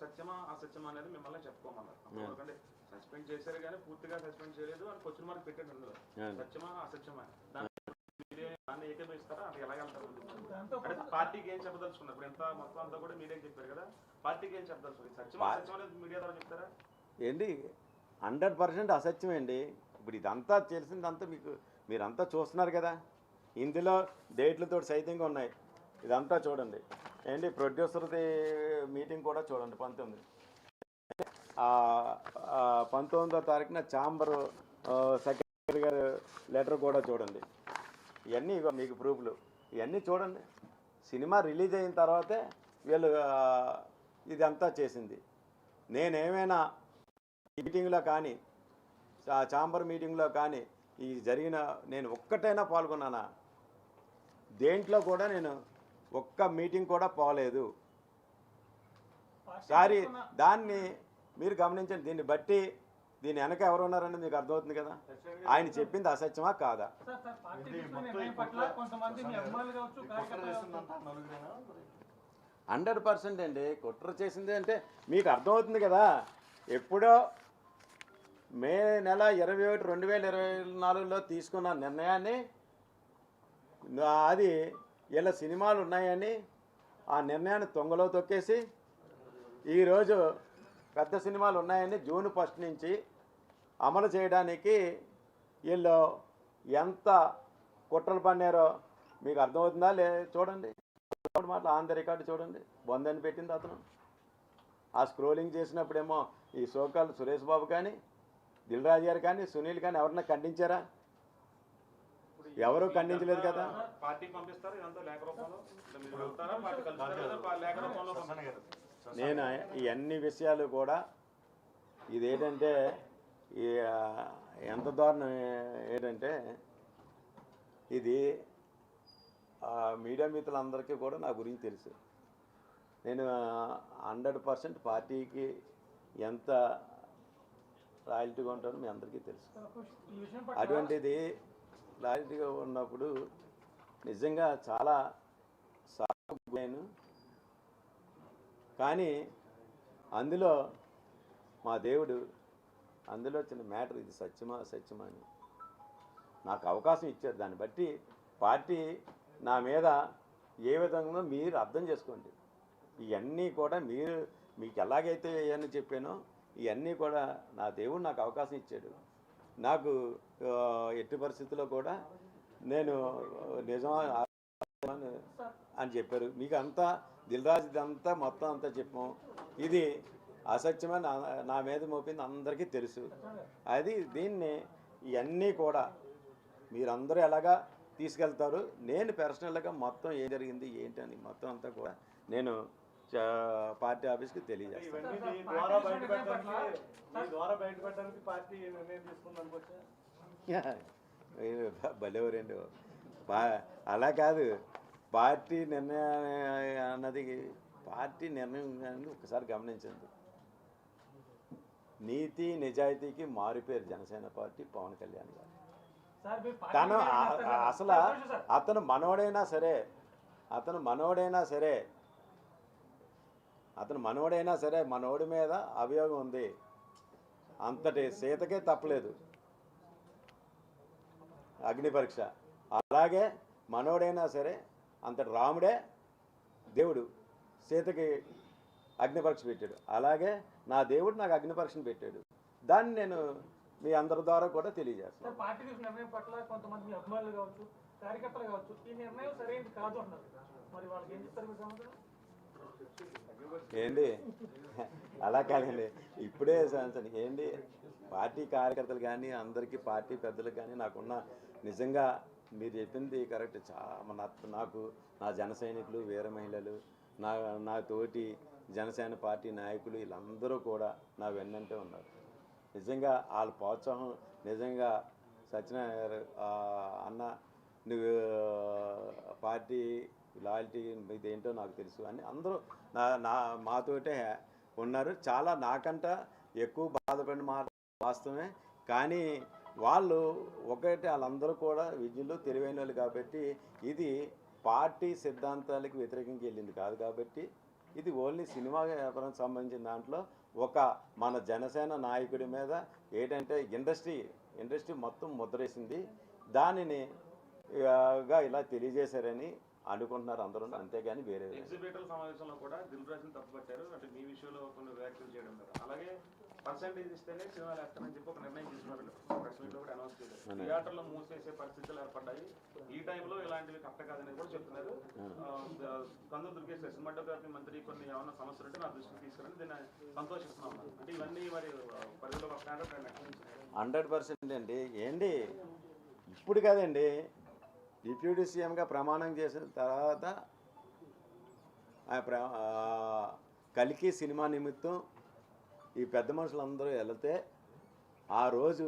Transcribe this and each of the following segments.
సత్యమా అసత్యమా అనేది మిమ్మల్ని చెప్పుకోమన్నారు. ఎందుకంటే సస్పెండ్ చేశారు కానీ పూర్తిగా సస్పెండ్ చేయలేదు అని క్వశ్చన్ మార్క్ పెట్టాడు అందులో. అవును. సత్యమా అసత్యమా దాన్ని మీరే దాన్ని ఏకీభవిస్తారా అంటే ఎలా వెళ్తారు అంటే పార్టీకి ఏం చెప్పదలుచుకున్నారు? ఇప్పుడు ఎంత మొత్తం అంతా కూడా మీరే చెప్పారు కదా. పార్టీకి ఏం చెప్పదలుచుకున్నారు? సత్యమా అసత్యమా అనేది మీడియా ద్వారా చెప్తారా? ఏంటి? హండ్రెడ్ పర్సెంట్ అసత్యమండి ఇప్పుడు ఇదంతా తెలిసిందంతా మీకు మీరంతా చూస్తున్నారు కదా. ఇందులో డేట్లతో సైతంగా ఉన్నాయి. ఇదంతా చూడండి. ఏంటి ప్రొడ్యూసర్ది మీటింగ్ కూడా చూడండి పంతొమ్మిది. పంతొమ్మిదో తారీఖున ఛాంబర్ సెక్రటరీ గారు లెటర్ కూడా చూడండి. ఇవన్నీ ఇగో మీకు ప్రూఫ్లు. ఇవన్నీ చూడండి. సినిమా రిలీజ్ అయిన తర్వాతే వీళ్ళు ఇదంతా చేసింది. నేనేమైనా మీటింగ్లో కానీ ఆ ఛాంబర్ మీటింగ్లో కానీ ఈ జరిగిన నేను ఒక్కటైనా పాల్గొన్నానా? దేంట్లో కూడా నేను ఒక్క మీటింగ్ కూడా పోలేదు. సారీ దాన్ని మీరు గమనించండి. దీన్ని బట్టి దీని వెనక ఎవరు ఉన్నారని మీకు అర్థమవుతుంది కదా? ఆయన చెప్పింది అసత్యమా కాదా? హండ్రెడ్ పర్సెంట్ అండి. కుట్ర చేసింది అంటే మీకు అర్థమవుతుంది కదా? ఎప్పుడో మే నెల ఇరవై ఒకటి రెండు వేల ఇరవై నాలుగులో తీసుకున్న నిర్ణయాన్ని అది ఇలా సినిమాలు ఉన్నాయని ఆ నిర్ణయాన్ని తొంగలో తొక్కేసి ఈరోజు పెద్ద సినిమాలు ఉన్నాయని జూన్ ఫస్ట్ నుంచి అమలు చేయడానికి వీళ్ళు ఎంత కుట్రలు పన్నారో మీకు అర్థమవుతుందా లే చూడండి. మాటలు ఆంధ్ర రికార్డు చూడండి. బొందని పెట్టింది అతను. ఆ స్క్రోలింగ్ చేసినప్పుడేమో ఈ సోకాలు సురేష్ బాబు కానీ దిల్ రాజు గారు కానీ సునీల్ కానీ ఎవరన్నా ఖండించారా? ఎవరు ఖండించలేదు కదా? నేను ఈ అన్ని విషయాలు కూడా ఇదేంటంటే ఎంత దారుణం ఏంటంటే ఇది ఆ, మీడియా మిత్రులందరికీ కూడా నా గురించి తెలుసు. నేను హండ్రెడ్ పర్సెంట్ పార్టీకి ఎంత రాయల్టీగా ఉంటానో మీ అందరికీ తెలుసు. అటువంటిది క్లారిటీగా ఉన్నప్పుడు నిజంగా చాలా సాగు కానీ అందులో మా దేవుడు అందులో చిన్న మ్యాటర్ ఇది సత్యమా సత్యమా అని నాకు అవకాశం ఇచ్చారు. దాన్ని బట్టి పార్టీ నా మీద ఏ విధంగా మీరు అర్థం చేసుకోండి. ఇవన్నీ కూడా మీరు మీకు ఎలాగైతే అని చెప్పానో ఇవన్నీ కూడా నా దేవుడు నాకు అవకాశం ఇచ్చాడు. నాకు ఎట్టి పరిస్థితుల్లో కూడా నేను నిజమా అని చెప్పారు. మీకు అంతా దిల్రాజ్దంతా మొత్తం అంతా చెప్పాం. ఇది అసత్యమని నా- నా మీద మోపింది అందరికీ తెలుసు. అది దీన్ని ఇవన్నీ కూడా మీరందరూ ఎలాగా తీసుకెళ్తారు? నేను పర్సనల్గా మొత్తం ఏం జరిగింది ఏంటి అని మొత్తం అంతా కూడా నేను పార్టీ ఆఫీస్కి తెలియజేస్తాను. భలేవరండి అలా కాదు. పార్టీ నిర్ణయం అన్నది పార్టీ నిర్ణయం ఒకసారి గమనించండి. నీతి నిజాయితీకి మారిపోయారు జనసేన పార్టీ పవన్ కళ్యాణ్ గారు. తను. అసలు. అతను మనోడైనా సరే అతను మనోడైనా సరే అతను మనోడైనా సరే మనోడి మీద అభియోగం ఉంది. అంతటి సీతకే తప్పలేదు. అగ్ని పరీక్ష. అలాగే మనోడైనా సరే అంతటి రాముడే దేవుడు. సీతకి అగ్ని పరీక్ష పెట్టాడు. అలాగే నా దేవుడు నాకు అగ్ని పరీక్షను పెట్టాడు. దాన్ని నేను మీ అందరి ద్వారా కూడా తెలియజేస్తాను. పార్టీ నిర్ణయం పట్ల కొంతమంది అభిమానులు కావచ్చు కార్యకర్తలు కావచ్చు ఈ నిర్ణయం సరైనది కాదు అన్నారు మరి వాళ్ళకి ఏం చెప్తారు ఏంటి అలా కాదండి. ఇప్పుడే సార్ ఏంటి పార్టీ కార్యకర్తలు కానీ అందరికీ పార్టీ పెద్దలు కానీ నాకున్న నిజంగా మీరు చెప్పింది కరెక్ట్. చాలా నాకు నా జన సైనికులు వీర మహిళలు నా నా తోటి జనసేన పార్టీ నాయకులు వీళ్ళందరూ కూడా నా వెన్నంటే ఉన్నారు. నిజంగా వాళ్ళ ప్రోత్సాహం నిజంగా సత్యనారాయణ అన్న నువ్వు పార్టీ లాయల్టీ ఇదేంటో నాకు తెలుసు అని అందరూ నా నా మాతోటే ఉన్నారు. చాలా నాకంట ఎక్కువ బాధపడిన మాట వాస్తవమే. కానీ వాళ్ళు ఒకటి వాళ్ళందరూ కూడా విద్యలో తెలివైన వాళ్ళు కాబట్టి ఇది పార్టీ సిద్ధాంతాలకు వ్యతిరేకంగా వెళ్ళింది కాదు కాబట్టి ఇది ఓన్లీ సినిమా వ్యాపారం సంబంధించిన దాంట్లో ఒక మన జనసేన నాయకుడి మీద ఏంటంటే ఇండస్ట్రీ ఇండస్ట్రీ మొత్తం ముద్రేసింది. దానిని గా ఇలా తెలియజేశారని అనుకుంటున్నారు అందరూ అంతేగాని వేరే ఎగ్జిబిటర్ సమావేశంలో కూడా దిల్ రాజుని తప్పుపట్టారు అంటే మీ విషయంలో కొన్ని వ్యాఖ్యలు చేయడం అలాగే పర్సంటేజ్ ఇస్తేనే సినిమాలు వేస్తానని చెప్పి ఒక నిర్ణయం తీసుకున్నారు ప్రెస్ కూడా అనౌన్స్ చేశారు. థియేటర్లో మూసేసే పరిస్థితులు ఏర్పడ్డాయి. ఈ టైంలో ఇలాంటివి కరెక్ట్ కాదని కూడా చెప్తున్నారు. కందు దుర్గేశ్వర సినిమాటోగ్రఫీ మంత్రి కొన్ని ఏమైనా సమస్యలు ఉంటే నా దృష్టికి తీసుకురండి. దీన్ని సంతోషిస్తున్నాం అంటే ఇవన్నీ మరి పరిధిలో? హండ్రెడ్ పర్సెంట్ అండి. ఏంటి ఇప్పుడు కదండి. డిప్యూటీ సీఎంగా ప్రమాణం చేసిన తర్వాత ఆ ప్ర కలికి సినిమా నిమిత్తం ఈ పెద్ద మనుషులందరూ వెళితే ఆ రోజు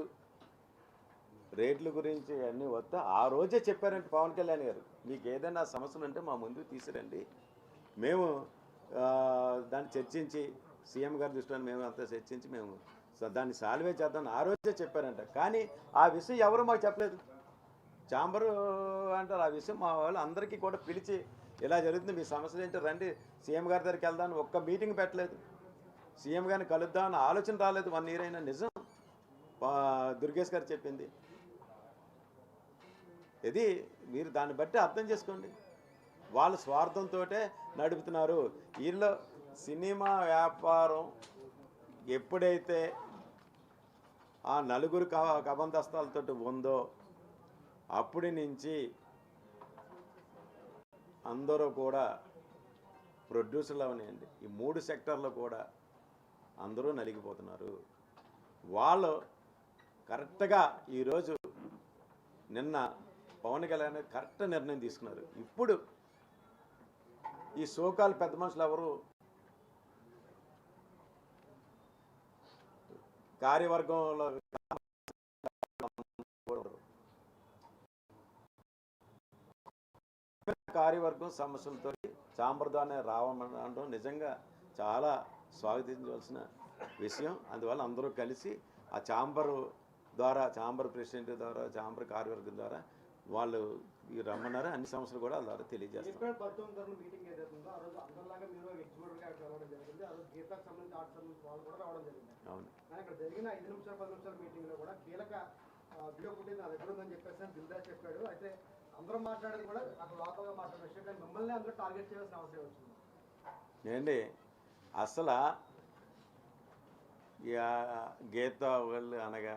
రేట్ల గురించి అన్నీ వస్తే ఆ రోజే చెప్పారంటే పవన్ కళ్యాణ్ గారు. మీకు ఏదైనా సమస్యలు ఉంటే మా ముందు తీసుకురండి. మేము దాన్ని చర్చించి సీఎం గారి దృష్టిలో మేము అంతా చర్చించి మేము దాన్ని సాల్వే చేద్దాం ఆ రోజే చెప్పారంట. కానీ ఆ విషయం ఎవరు మాకు చెప్పలేదు. చాంబరు అంటారు. ఆ విషయం మా వాళ్ళు అందరికీ కూడా పిలిచి ఇలా జరుగుతుంది మీ సమస్యలు ఏంటో? రండి సీఎం గారి దగ్గరికి వెళ్దాం ఒక్క మీటింగ్ పెట్టలేదు. సీఎం గారిని కలుద్దామని ఆలోచన రాలేదు. వన్ ఇయర్ అయినా నిజం. దుర్గేష్ గారు చెప్పింది. ఇది మీరు దాన్ని బట్టి అర్థం చేసుకోండి. వాళ్ళ స్వార్థంతో నడుపుతున్నారు. వీళ్ళు సినిమా వ్యాపారం ఎప్పుడైతే ఆ నలుగురు క కబందస్తాలతో ఉందో అప్పటి నుంచి అందరూ కూడా ప్రొడ్యూసర్లు అవనివ్వండి ఈ మూడు సెక్టర్లు కూడా అందరూ నలిగిపోతున్నారు. వాళ్ళు కరెక్ట్గా ఈరోజు నిన్న పవన్ కళ్యాణ్ కరెక్ట్ నిర్ణయం తీసుకున్నారు. ఇప్పుడు ఈ సోకాలు పెద్ద మనుషులు ఎవరు? కార్యవర్గంలో కార్యవర్గం సమస్యలతో చాంబర్దానే రావడం నిజంగా చాలా స్వాగతించవలసిన విషయం. అందువల్ల అందరూ కలిసి ఆ చాంబరు ద్వారా చాంబర్ ప్రెసిడెంట్ ద్వారా చాంబర్ కార్యవర్గం ద్వారా వాళ్ళు ఈ రమ్మన్నారు. అన్ని సమస్యలు కూడా ద్వారా అవును. జరిగిన కూడా కీలక వీడియో నా దగ్గర ఉందని చెప్పేసి దిల్దా చెప్పాడు. అయితే అందరూ మాట్లాడేది కూడా నాకు లోకల్గా మాట్లాడే విషయం కానీ మిమ్మల్ని అందరూ టార్గెట్ చేయాల్సిన అవసరం వచ్చింది? ఏంటి? అసలు ఇక వాళ్ళు అనగా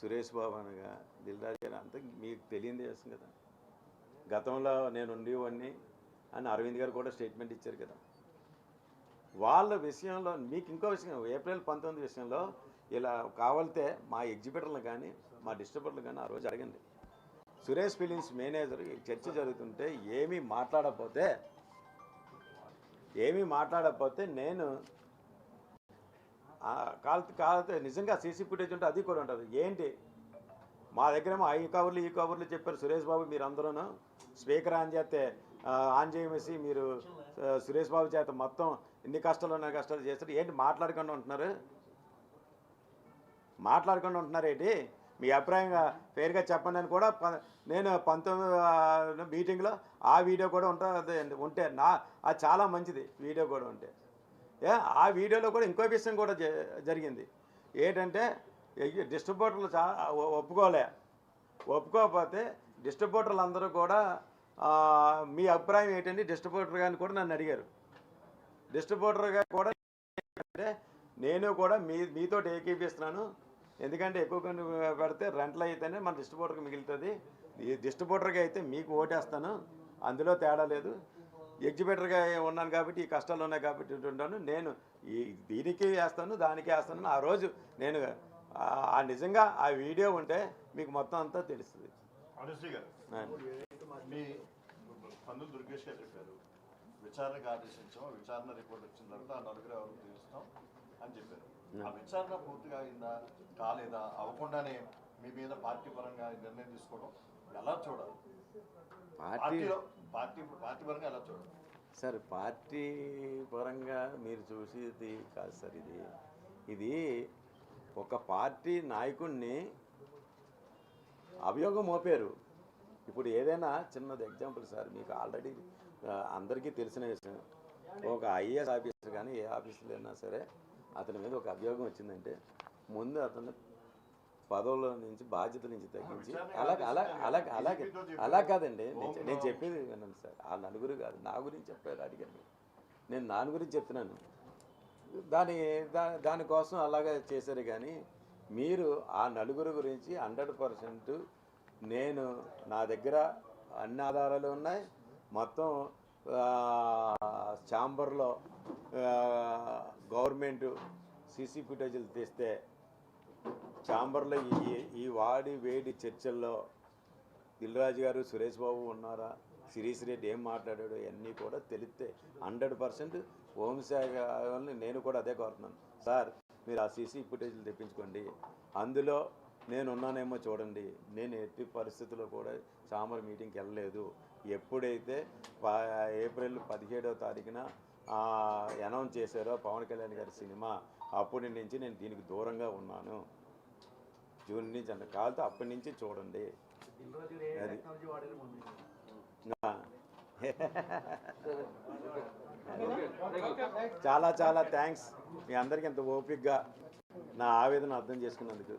సురేష్ బాబు అనగా దిల్రాజు గారు అంతా మీకు తెలియంది చేస్తుంది కదా. గతంలో నేను ఉండేవాడిని అని అరవింద్ గారు కూడా స్టేట్మెంట్ ఇచ్చారు కదా. వాళ్ళ విషయంలో మీకు ఇంకో విషయం ఏప్రిల్ పంతొమ్మిది విషయంలో ఇలా కావాలితే మా ఎగ్జిబిటర్లు కానీ మా డిస్ట్రిబ్యూటర్లు కానీ ఆ రోజు అడగండి. సురేష్ ఫిలిమ్స్ మేనేజర్ చర్చ జరుగుతుంటే ఏమీ మాట్లాడకపోతే ఏమీ మాట్లాడకపోతే నేను కాలతో కాలతో నిజంగా సీసీ ఫుటేజ్ ఉంటే అది కూడా ఉంటుంది. ఏంటి? మా దగ్గరేమో ఈ కవర్లు ఈ కవర్లు చెప్పారు సురేష్ బాబు మీరు అందరూ స్పీకర్ ఆన్ చేస్తే ఆన్ చేయమేసి మీరు సురేష్ బాబు చేత మొత్తం ఎన్ని కష్టాలు ఉన్నాయి కష్టాలు చేస్తారు. ఏంటి మాట్లాడకుండా ఉంటున్నారు? మాట్లాడకుండా ఉంటున్నారు ఏంటి? మీ అభిప్రాయంగా ఫెయిర్గా చెప్పండి అని కూడా ప- నేను పంతొమ్మిది మీటింగ్లో ఆ వీడియో కూడా ఉంటుంది ఉంటే నా అది చాలా మంచిది వీడియో కూడా ఉంటే. ఏ ఆ వీడియోలో కూడా ఇంకో విషయం కూడా జ- జరిగింది. ఏంటంటే డిస్ట్రిబ్యూటర్లు చా ఒప్పుకోలే. ఒప్పుకోకపోతే డిస్ట్రిబ్యూటర్లు అందరూ కూడా మీ అభిప్రాయం ఏంటండి? డిస్ట్రిబ్యూటర్ గారిని కూడా నన్ను అడిగారు. డిస్ట్రిబ్యూటర్గా కూడా అంటే నేను కూడా మీ మీతో ఏకీపిస్తున్నాను. ఎందుకంటే ఎక్కువ పెడితే రెంట్లు అయితేనే మన డిస్ట్రిబ్యూటర్కి మిగులుతుంది. ఈ డిస్ట్రిబ్యూటర్గా అయితే మీకు ఓటేస్తాను. అందులో తేడా లేదు. ఎగ్జిబిటర్గా ఉన్నాను కాబట్టి ఈ కష్టాలు ఉన్నాయి కాబట్టి ఉంటాను నేను ఈ దీనికి వేస్తాను దానికి వేస్తాను. ఆ రోజు నేను ఆ- నిజంగా ఆ వీడియో ఉంటే మీకు మొత్తం అంతా తెలుస్తుంది. అనుశ్రీ గారు మీ పన్నులు దుర్గేష్ గారు చెప్పారు. విచారణకు ఆదేశించాం. విచారణ రిపోర్ట్ వచ్చిన తర్వాత ఆ నలుగురు ఎవరు తీరుస్తాం అని చెప్పారు. ఆ విచారణ పూర్తిగా అయిందా కాలేదా అవ్వకుండానే మీ మీద పార్టీ పరంగా నిర్ణయం తీసుకోవడం ఎలా చూడాలి? పార్టీ పార్టీలో పార్టీ పార్టీ పరంగా ఎలా చూడాలి? సార్ పార్టీ పరంగా మీరు చూసేది కాదు సార్ ఇది. ఇది ఒక పార్టీ నాయకుడిని అభియోగం మోపారు. ఇప్పుడు ఏదైనా చిన్నది ఎగ్జాంపుల్ సార్ మీకు ఆల్రెడీ అందరికీ తెలిసిన విషయం. ఒక ఐఏఎస్ ఆఫీసర్ కానీ ఏ ఆఫీసర్లు అయినా సరే అతని మీద ఒక అభియోగం వచ్చిందంటే ముందు అతను పదవుల నుంచి బాధ్యత నుంచి తగ్గించి అలా అలా అలా అలాగే అలా కాదండి. నేను చెప్పేది వినండి సార్. ఆ నలుగురు కాదు. నా గురించి చెప్పారు అడిగారు. నేను నాన్న గురించి చెప్తున్నాను. దాని దా దానికోసం అలాగే చేశారు కానీ మీరు ఆ నలుగురు గురించి హండ్రెడ్ పర్సెంట్ నేను నా దగ్గర అన్ని ఆధారాలు ఉన్నాయి. మొత్తం ఛాంబర్లో గవర్నమెంట్ సీసీ ఫుటేజీలు తీస్తే ఛాంబర్లో ఈ ఈ వాడి వేడి చర్చల్లో దిల్రాజు గారు సురేష్ బాబు ఉన్నారా? శిరీష్ రెడ్డి ఏం మాట్లాడాడు అన్నీ కూడా తెలిస్తే హండ్రెడ్ పర్సెంట్ హోంశాఖ నేను కూడా అదే కోరుతున్నాను. సార్ మీరు ఆ సీసీ ఫుటేజ్లు తెప్పించుకోండి. అందులో నేను ఉన్నానేమో చూడండి. నేను ఎట్టి పరిస్థితుల్లో కూడా చాంబర్ మీటింగ్కి వెళ్ళలేదు. ఎప్పుడైతే ఏప్రిల్ పదిహేడవ తారీఖున అనౌన్స్ చేశారో పవన్ కళ్యాణ్ గారి సినిమా అప్పటి నుంచి నేను దీనికి దూరంగా ఉన్నాను. జూన్ నుంచి అంత కాలుతో అప్పటి నుంచి చూడండి. అది. చాలా చాలా థ్యాంక్స్ మీ అందరికీ ఇంత ఓపిక్గా నా ఆవేదన అర్థం చేసుకున్నందుకు.